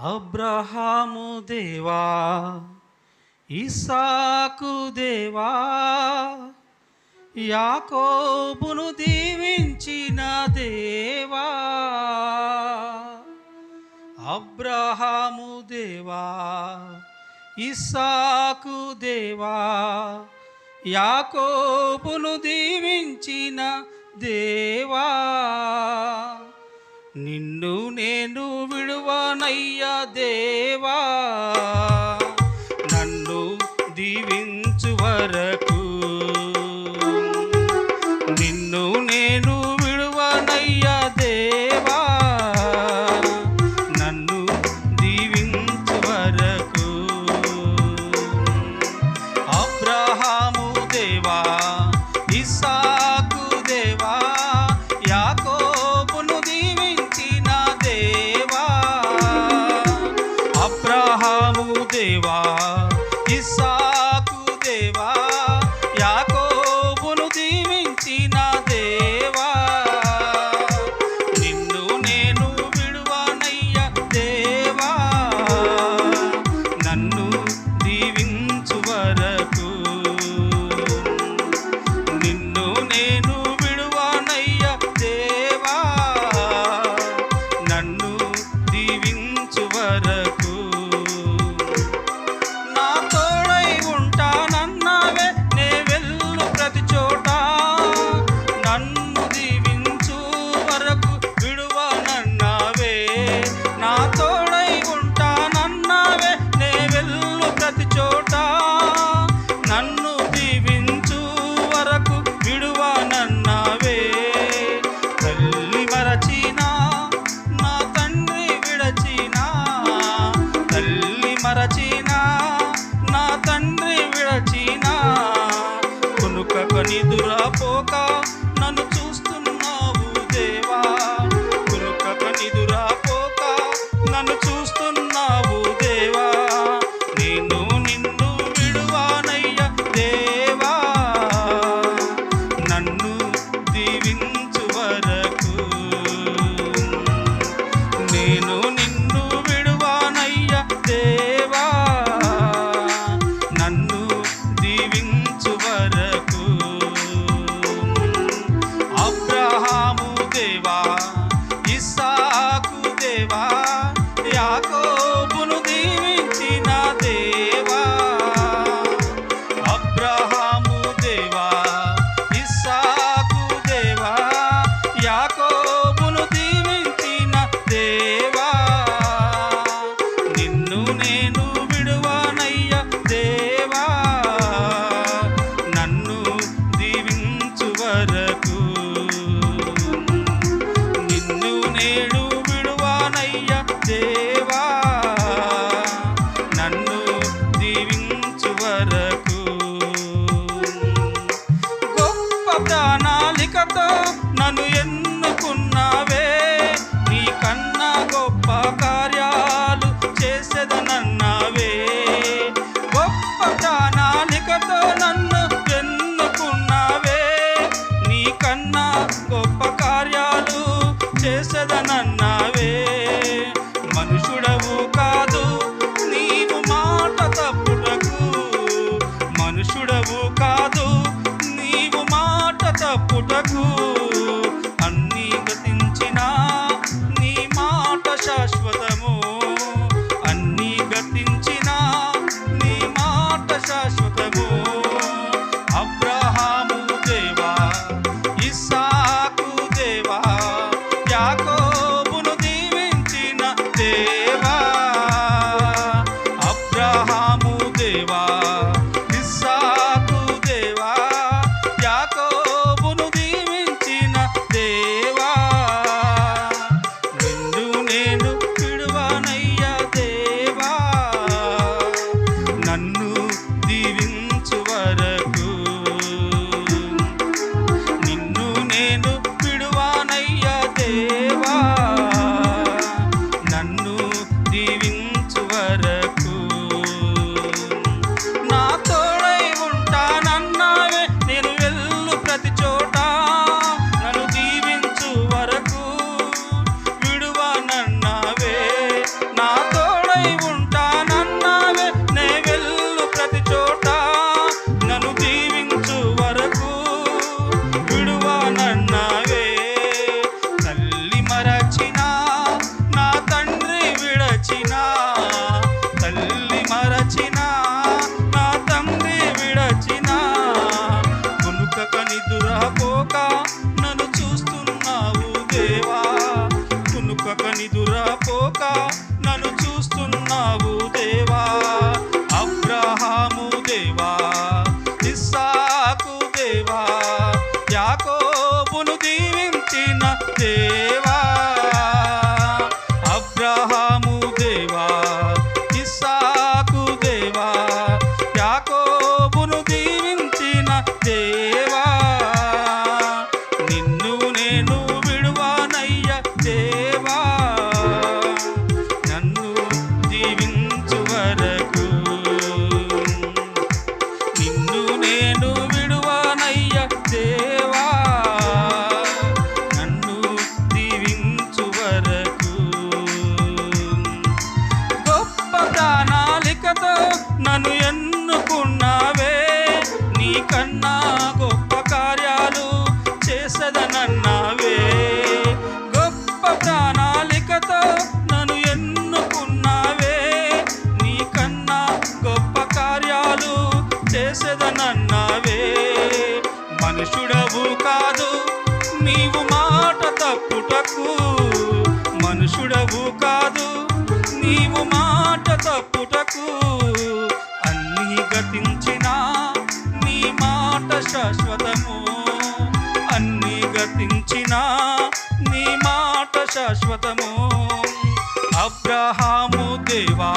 అబ్రహాము దేవా ఇసాకు దేవా యాకోబును దీవించిన దేవా. అబ్రహాము దేవా ఇసాకు దేవా యాకోబును దీవించిన దేవా. నిన్ను నేను విడువానయ్యా దేవా. నన్ను దీవించు వరకు దేవా ఇస్సాకు దేవా యాకోబును దీవించిన దేవా. నిన్ను నేను విడువానయ్య దేవా. నన్ను దీవించు వరకు. నిన్ను నేను విడువానయ్య దేవా. నన్ను దీవించు వరకు. copa. కనిదురా పోక మనుషుడవు కాదు నీవు మాట తప్పుటకు. అన్ని గతించిన నీ మాట శాశ్వతము. అన్నీ గతించిన నీ మాట శాశ్వతము. అబ్రహాము దేవా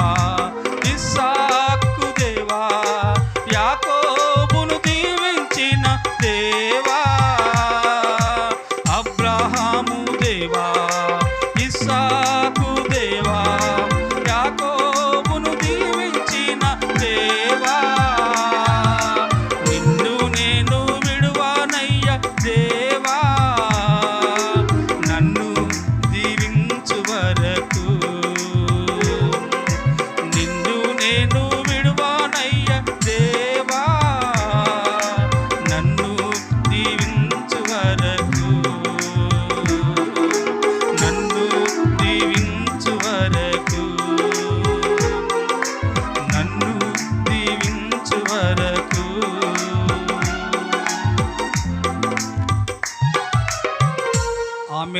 ఇస్సాకు దేవా యాకోబును దీవించిన దేవా. అబ్రహాము దేవా side.